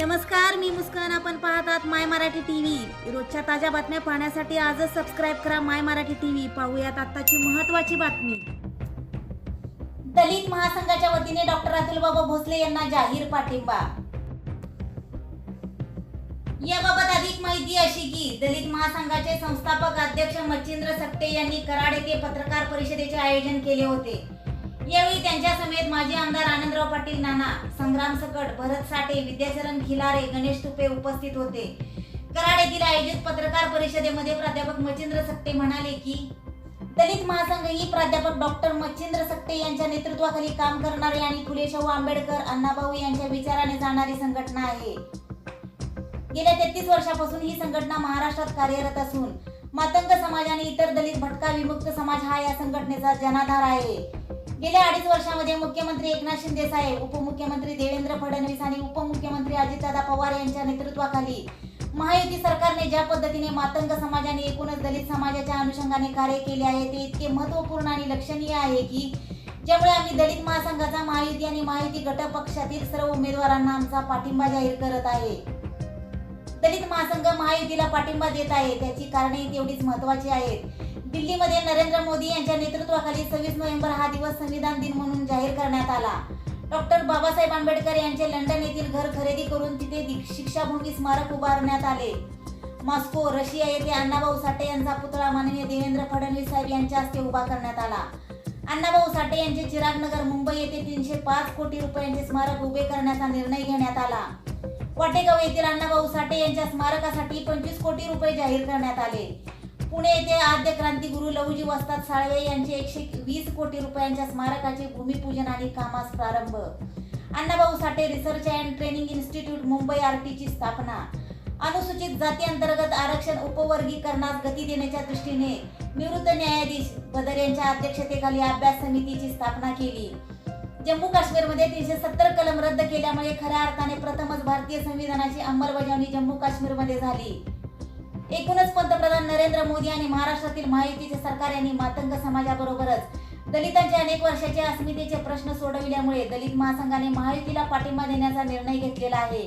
नमस्कार मी मुस्कान. आपण पाहतात माय मराठी टीव्ही. रोजच्या ताज्या बातम्या पाहण्यासाठी आजच सबस्क्राईब करा माय मराठी टीव्ही. पाहूयात आत्ताची महत्वाची बातमी. दलित महासंघाच्या वतीने डॉक्टर अतुलबाबा भोसले यांना जाहीर पाठिंबा. याबाबत अधिक माहिती अशी की दलित महासंघाचे संस्थापक अध्यक्ष मच्छिंद्र सकटे यांनी कराड येथे पत्रकार परिषदेचे आयोजन केले होते. यावेळी त्यांच्या समेत माजी आमदार आनंदराव पाटील नाना संग्राम सकट भरत साठे विद्याचरण खिलारे गणेश तुपे उपस्थित होते. कराड येथील आयोजित पत्रकार परिषदेमध्ये प्राध्यापक मच्छिंद्र सकटे म्हणाले की दलित महासंघ ही प्राध्यापक डॉक्टर मच्छिंद्र सकटे यांच्या नेतृत्वाखाली काम करणारे आणि फुले शाहू आंबेडकर अण्णाभाऊ यांच्या विचाराने जाणारी संघटना आहे. गेल्या तेहतीस वर्षापासून ही संघटना महाराष्ट्रात कार्यरत असून मातंग समाज आणि इतर दलित भटका विमुक्त समाज हा या संघटनेचा जनाधार आहे. गेल्या अडीच वर्षामध्ये मुख्यमंत्री एकनाथ शिंदे साहेब उपमुख्यमंत्री देवेंद्र फडणवीस आणि उपमुख्यमंत्री अजितदादा पवार यांच्या नेतृत्वाखाली महायुती सरकारने ज्या पद्धतीने मातंग समाजाने एकूणच दलित समाजाच्या अनुषंगाने कार्य केले आहे ते इतके महत्त्वपूर्ण आणि लक्षणीय आहे की ज्यामुळे आम्ही दलित महासंघाचा महायुती आणि महायुती घटक पक्षातील सर्व उमेदवारांना आमचा पाठिंबा जाहीर करत आहे. दलित महासंघ महायुतीला पाठिंबा देत आहे त्याची कारणे तेवढीच महत्वाची आहेत. दिल्लीमध्ये नरेंद्र मोदी यांच्या नेतृत्वाखाली सव्वीस नोव्हेंबर हा दिवस संविधान दिन म्हणून जाहीर करण्यात आला. डॉक्टर बाबासाहेब आंबेडकर यांचे लंडन येथील घर खरेदी करून तिथे शिक्षाभूमी स्मारक उभारण्यात आले. मॉस्को रशिया येथे अण्णाभाऊ साठे यांचा पुतळा माननीय देवेंद्र फडणवीस साहेब यांच्या हस्ते उभा करण्यात आला. अण्णाभाऊ साठे यांचे चिरागनगर मुंबई येथे तीनशे पाच कोटी रुपयांचे स्मारक उभे करण्याचा निर्णय घेण्यात आला. वाटेगाव येथील अण्णाभाऊ साठे यांच्या स्मारकासाठी पंचवीस कोटी रुपये जाहीर करण्यात आले. पुणे येथे आद्य क्रांतिगुरु लहुजी वस्ताद साळवे यांचे एकशे वीस कोटी रुपयांच्या स्मारकाचे भूमिपूजन आणि कामास प्रारंभ. Annabhau Sathe research and training institute Mumbai आरटीची स्थापना. अनुसूचित जाती अंतर्गत आरक्षण उपवर्गीकरणास गती देण्याच्या दृष्टीने निवृत्त न्यायाधीश बदर यांच्या अध्यक्षतेखाली अभ्यास समितीची स्थापना केली. जम्मू काश्मीरमध्ये तीनशे सत्तर कलम रद्द केल्यामुळे खऱ्या अर्थाने प्रथमच भारतीय संविधानाची अंमलबजावणी जम्मू काश्मीरमध्ये झाली. एकूणच पंतप्रधान नरेंद्र मोदी आणि महाराष्ट्रातील महायुतीचे सरकार यांनी मातंग समाजाबरोबरच दलितांचे अनेक वर्षाचे अस्मितेचे प्रश्न सोडविल्यामुळे दलित महासंघाने महायुतीला पाठिंबा देण्याचा निर्णय घेतलेला आहे.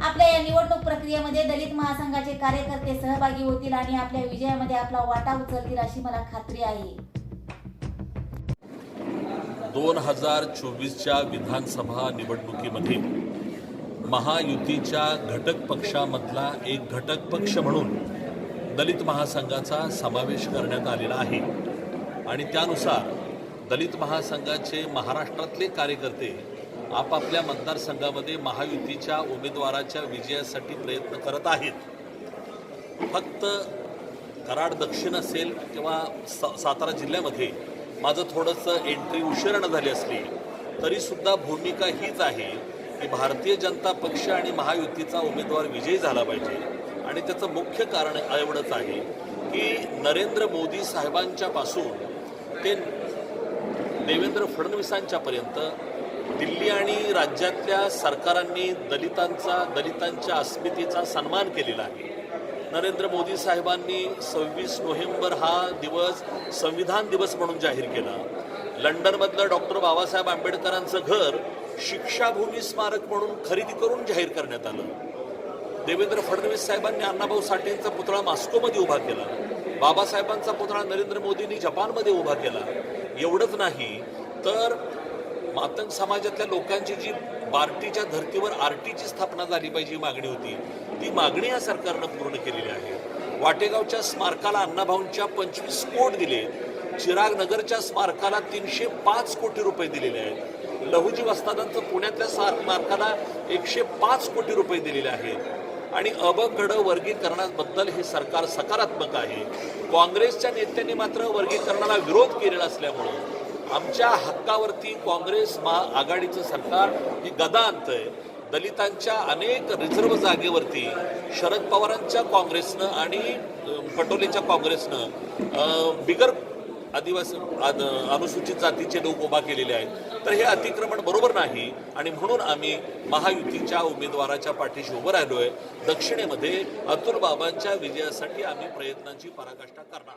आपल्या या निवडणूक प्रक्रियेमध्ये दलित महासंघाचे कार्यकर्ते सहभागी होतील आणि आपल्या विजयामध्ये आपला वाटा उचलतील अशी मला खात्री आहे. दोन हजार चोवीसच्या विधानसभा निवडणुकीमध्ये महायुतीच्या घटक पक्षामधला एक घटक पक्ष म्हणून दलित महासंघाचा समावेश करण्यात आलेला आहे. आणि त्यानुसार दलित महासंघाचे महाराष्ट्रातले कार्यकर्ते आपापल्या मतदारसंघामध्ये महायुतीच्या उमेदवाराच्या विजयासाठी प्रयत्न करत आहेत. फक्त कराड दक्षिण असेल किंवा सा सातारा जिल्ह्यामध्ये माझं थोडंसं एंट्री उशिरानं झाली असली तरीसुद्धा भूमिका हीच आहे की भारतीय जनता पक्ष आणि महायुतीचा उमेदवार विजयी झाला पाहिजे. आणि त्याचं मुख्य कारण एवढंच आहे की नरेंद्र मोदी साहेबांच्यापासून ते देवेंद्र फडणवीसांच्यापर्यंत दिल्ली आणि राज्यातल्या सरकारांनी दलितांचा दलितांच्या अस्मितेचा सन्मान केलेला आहे. नरेंद्र मोदी साहेबांनी सव्वीस नोव्हेंबर हा दिवस संविधान दिवस म्हणून जाहीर केला. लंडनमधलं डॉक्टर बाबासाहेब आंबेडकरांचं घर शिक्षाभूमी स्मारक म्हणून खरेदी करून जाहीर करण्यात आलं. देवेंद्र फडणवीस साहेबांनी अण्णाभाऊ साठेंचा पुतळा मॉस्कोमध्ये उभा केला. बाबासाहेबांचा पुतळा नरेंद्र मोदींनी जपानमध्ये उभा केला. एवढंच नाही तर मातंग समाजातल्या लोकांची जी बार्टीच्या धर्तीवर आरटीची स्थापना झाली पाहिजे ही मागणी होती. ती मागणी या सरकारनं पूर्ण केलेली आहे. वाटेगावच्या स्मारकाला अण्णाभाऊंच्या पंचवीस कोट दिले. चिराग नगरच्या स्मारकाला तीनशे पाच कोटी रुपये दिलेले आहेत. लहुजी वस्तादांचं पुण्यातल्या स्मारकाला एकशे पाच कोटी रुपये दिलेले आहेत. आणि अबकडं वर्गीकरणाबद्दल हे सरकार सकारात्मक आहे. काँग्रेसच्या नेत्यांनी मात्र वर्गीकरणाला विरोध केलेला असल्यामुळं आमच्या हक्कावरती काँग्रेस महाआघाडीचं सरकार हे गदा आणतंय. दलितांच्या अनेक रिझर्व्ह जागेवरती शरद पवारांच्या काँग्रेसनं आणि पटोलेच्या काँग्रेसनं बिगर आदिवासी अनुसूचित जातीचे लोक उभा केलेले आहेत. तर हे अतिक्रमण बरोबर नाही आणि म्हणून आम्ही महायुतीच्या उमेदवाराच्या पाठीशी उभं राहिलो आहे दक्षिणेमध्ये अतुल बाबांच्या विजयासाठी आम्ही प्रयत्नांची पराकाष्ठा करणार.